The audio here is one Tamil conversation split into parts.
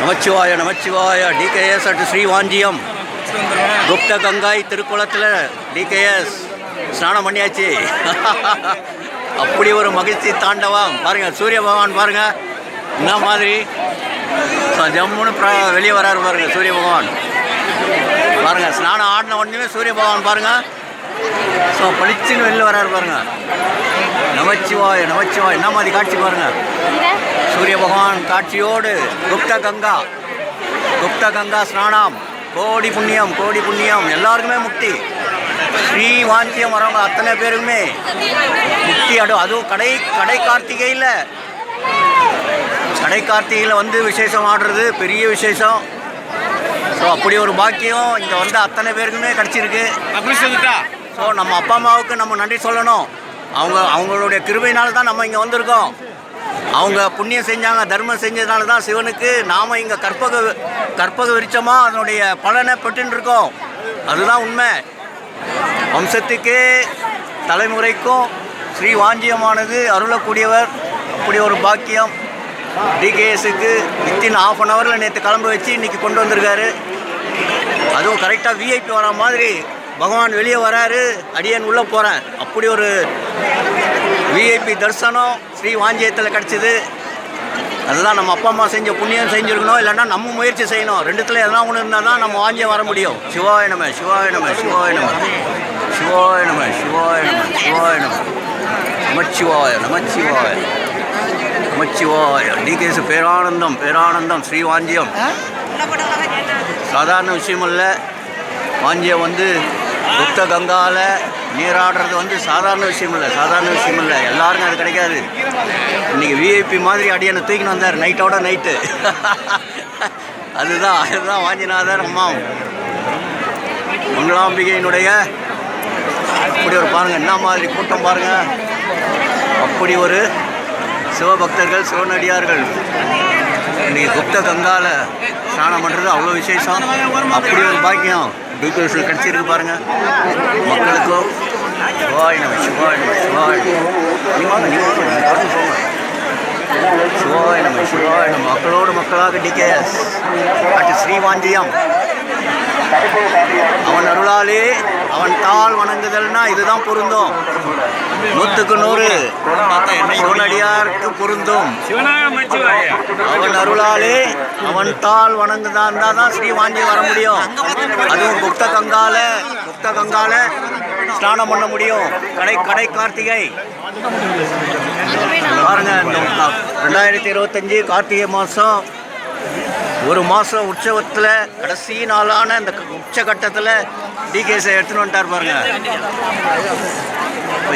நமச்சிவாய நமச்சிவாய டிகேஎஸ் அட் ஸ்ரீவாஞ்சியம். குப்த கங்காய் திருக்குளத்தில் டிகேஎஸ் ஸ்நானம் பண்ணியாச்சு. அப்படி ஒரு மகிழ்ச்சி தாண்டவம். பாருங்கள் சூரிய பகவான் பாருங்கள் என்ன மாதிரி? ஜம்முன்னு வெளியே வராரு பாருங்கள் சூரிய பகவான். பாருங்கள் ஸ்நானம் ஆடின உடனே சூரிய பகவான் பாருங்க. ஸோ பளிச்சுன்னு வெளில வராரு பாருங்க. நமச்சிவாய நமச்சிவாய் என்ன மாதிரி காட்சி பாருங்க. சூரிய பகவான் காட்சியோடு குப்த கங்கா. குப்த கங்கா ஸ்நானம். கோடி புண்ணியம் கோடி புண்ணியம். எல்லாருக்குமே முக்தி. ஸ்ரீ வாஞ்சியம் வரவங்க அத்தனை பேருக்குமே முக்தி அடு அதுவும் கடை கடை கார்த்திகையில். கடை கார்த்திகையில் வந்து விசேஷம் ஆடுறது பெரிய விசேஷம். ஸோ அப்படி ஒரு பாக்கியம் இங்கே வந்த அத்தனை பேருக்குமே கிடச்சிருக்கு. ஸோ நம்ம அப்பா அம்மாவுக்கு நம்ம நன்றி சொல்லணும். அவங்க அவங்களுடைய கிருபையினால தான் நம்ம இங்கே வந்திருக்கோம். அவங்க புண்ணியம் செஞ்சாங்க தர்மம் செஞ்சதுனால தான் சிவனுக்கு நாம் இங்கே கற்பக கற்பக விருச்சமாக அதனுடைய பலனை பெற்றுன்னு இருக்கோம் அதுதான் உண்மை. வம்சத்துக்கே தலைமுறைக்கும் ஸ்ரீ வாஞ்சியமானது அருளக்கூடியவர். அப்படி ஒரு பாக்கியம். டிகேஎஸுக்கு வித்தின் ஆஃப் அன் ஹவரில் நேற்று கிளம்ப வச்சு இன்றைக்கி கொண்டு வந்திருக்காரு. அதுவும் கரெக்டாக விஐபி வர மாதிரி பகவான் வெளியே வராரு அடியன் உள்ளே போகிறேன் அப்படி ஒரு விஐபி தரிசனம் ஸ்ரீ வாஞ்சியத்தில் கிடச்சிது. அதுதான் நம்ம அப்பா அம்மா செஞ்ச புண்ணியம் செஞ்சுருக்கணும் இல்லைன்னா நம்ம முயற்சி செய்யணும். ரெண்டுத்துல எதனா ஒன்று இருந்தால் தான் நம்ம வாஞ்சியம் வர முடியும். சிவாய நம சிவாய நம சிவாய நம. சிவாய நம சிவாய நம சிவாய நம. நமச்சிவாய நமச்சிவாய. நமச்சிவாய. டிகேசு பேரானந்தம் பேரானந்தம் ஸ்ரீ வாஞ்சியம். சாதாரண விஷயம் இல்லை. வாஞ்சியம் வந்து புத்த கங்காவில் நீராடுறது வந்து சாதாரண விஷயம் இல்லை சாதாரண விஷயம் இல்லை எல்லாருக்கும் அது கிடைக்காது. இன்றைக்கி விஐபி மாதிரி அடியான தூக்கின்னு வந்தார். நைட்டோட நைட்டு அதுதான் அதுதான் வாஞ்சிநாதர் அம்மா மங்களாம்பிகையினுடைய அப்படி ஒரு பாருங்கள் என்ன மாதிரி கூட்டம் பாருங்கள் அப்படி ஒரு சிவபக்தர்கள் சிவனடியார்கள். இன்றைக்கி குப்த கங்காவில் ஸ்நானம் பண்ணுறது அவ்வளோ விசேஷம். அப்படி ஒரு பாக்கியம். டூக்கர்ஸில் கிடச்சிருக்கு பாருங்க. மக்களுக்கும் சிவாய் நம்ம சிவாய் நம்ம சிவாய் நம. நீ வாங்க நீ வாங்க நீ போங்க சிவாய் நம்ம சிவாய் நம்ம மக்களோடு மக்களாக டிகேஎஸ் அட் ஸ்ரீவாஞ்சியம் அவன் அருளாலே அவன் தாள் வணங்குதல்னா இதுதான் பொருந்தும். நூற்றுக்கு நூறு. சிவனடியாருக்கு பொருந்தும். அவன் அருளாலே அவன் தாள் வணங்குதான் தான் ஸ்ரீ வாஞ்சி வர முடியும். அதுவும் புக்த கங்கால புக்த கங்கால ஸ்நானம் பண்ண முடியும். கடை கடை கார்த்திகை. பாருங்க இந்த ரெண்டாயிரத்தி இருபத்தஞ்சு கார்த்திகை மாதம் ஒரு மாதம் உற்சவத்தில் கடைசி நாளான இந்த உச்சகட்டத்தில் டிகேஸை எடுத்துன்னு வந்துட்டார் பாருங்க.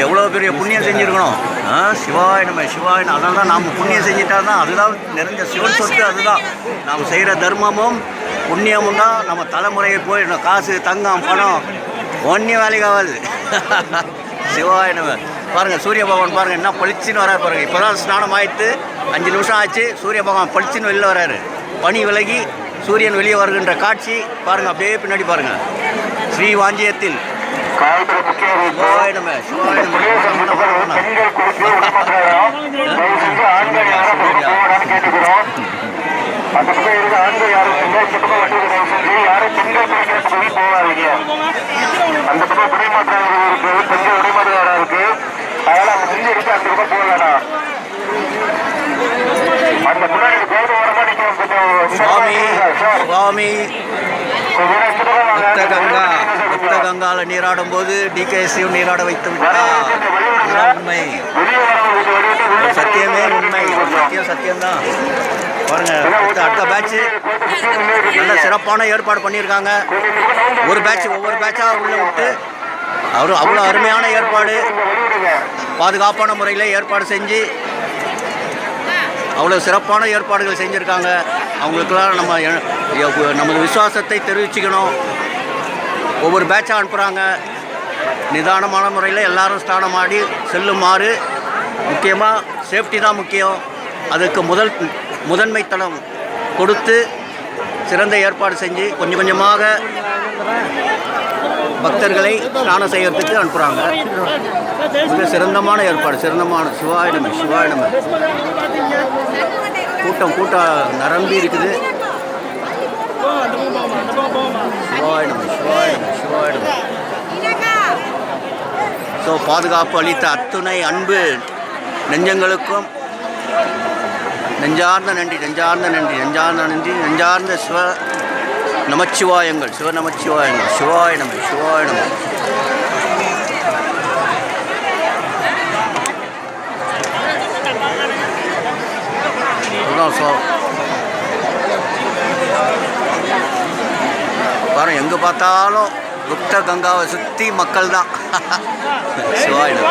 எவ்வளோ பெரிய புண்ணியம் செஞ்சுருக்கணும்? ஆ சிவாய நம்ம சிவாய் அதனால தான் நாம் புண்ணியம் செஞ்சிட்டா தான் அதுதான் நிறைஞ்ச சிவன் சொத்து அதுதான். நாம் செய்கிற தர்மமும் புண்ணியமும் தான். நம்ம தலைமுறையை போய் காசு தங்கம் பணம் ஒன்றிய வேலைக்கு ஆகாது. சிவாய நம்ம பாருங்கள் சூரிய பகவான் பாருங்கள் என்ன பளிச்சுன்னு வராரு பாருங்கள் இப்போ தான் ஸ்நானம் ஆயிட்டு அஞ்சு நிமிஷம் ஆச்சு சூரிய பகவான் பளிச்சுன்னு வெளில வராரு. பனி விலகி சூரியன் வெளியே வருகின்ற காட்சி பாருங்கள் அப்படியே பின்னாடி பாருங்கள் ஸ்ரீ வாஞ்சியத்தில் அந்த சிவாய நம பெண்கள் குளிக்க விடமாட்டாங்க. தயவு செஞ்சு ஆண்கள் யாரும் பக்கம் போகாதான்னு கேட்டுக்கிறோம். அந்த பக்கம் இருக்க ஆண்கள் யாரும் இல்லை. இந்த பக்கம் வந்து தயவு செஞ்சு யாரும் பெண்கள் குளிக்கிறதுக்கு வெளிய போகாதீங்க. அந்த பக்கம் குடிமாற்றாளர்கள் இருக்கு பெண்கள் குடிமாற்றாளர் இருக்கு அதனால அவங்க முந்தி இருக்கு அந்த பக்கம் போக வேணாம் அந்த முன்னாடி கோடு ஓரமா நிற்கும் கொஞ்சம் இந்த சுவாமி பக்கம் சார் சுவாமி கொஞ்சம் நேரம் இந்த பக்கம் சுவாமி புத்த கங்கா புத்த கங்கால நீராடும் போது டிகேசியும் நீராட வைத்து விட்டார் உண்மை. சத்தியமே உண்மை. சத்தியம் சத்தியம்தான். பாருங்க அடுத்த அடுத்த பேட்ச் நல்ல சிறப்பான ஏற்பாடு பண்ணியிருக்காங்க. ஒரு பேட்ச் ஒவ்வொரு பேட்சாக உள்ள விட்டு அவரு அவ்வளோ அருமையான ஏற்பாடு. பாதுகாப்பான முறையில் ஏற்பாடு செஞ்சு அவ்வளோ சிறப்பான ஏற்பாடுகள் செஞ்சுருக்காங்க. அவங்களுக்கெல்லாம் நம்ம எ- நமது விசுவாசத்தை தெரிவிச்சுக்கணும். ஒவ்வொரு பேட்சாக அனுப்புகிறாங்க நிதானமான முறையில் எல்லாரும் ஸ்நானம் ஆடி செல்லுமாறு முக்கியமாக சேஃப்டி தான் முக்கியம். அதுக்கு முதல் முதன்மைத்தனம் கொடுத்து சிறந்த ஏற்பாடு செஞ்சு கொஞ்சம் கொஞ்சமாக பக்தர்களை ஸ்நானம் செய்யறதுக்கு அனுப்புகிறாங்க மிக சிறந்தமான ஏற்பாடு. சிறந்தமான சிவாயிடமே சிவாயிடமே கூட்டம் கூட்டம் நிரம்பி இருக்குது. ஸோ பாதுகாப்பு அளித்த அத்துணை அன்பு நெஞ்சங்களுக்கும் நெஞ்சார்ந்த நன்றி நெஞ்சார்ந்த நன்றி நெஞ்சார்ந்த நன்றி நெஞ்சார்ந்த சிவ நமச்சிவாயங்கள் சிவ நமச்சிவாயங்கள் சிவாய நம சிவாய நம. அதுதான் ஸோ பாருங்க எங்கே பார்த்தாலும் குப்த கங்காவை சுற்றி மக்கள் தான் சிவாயிடம்.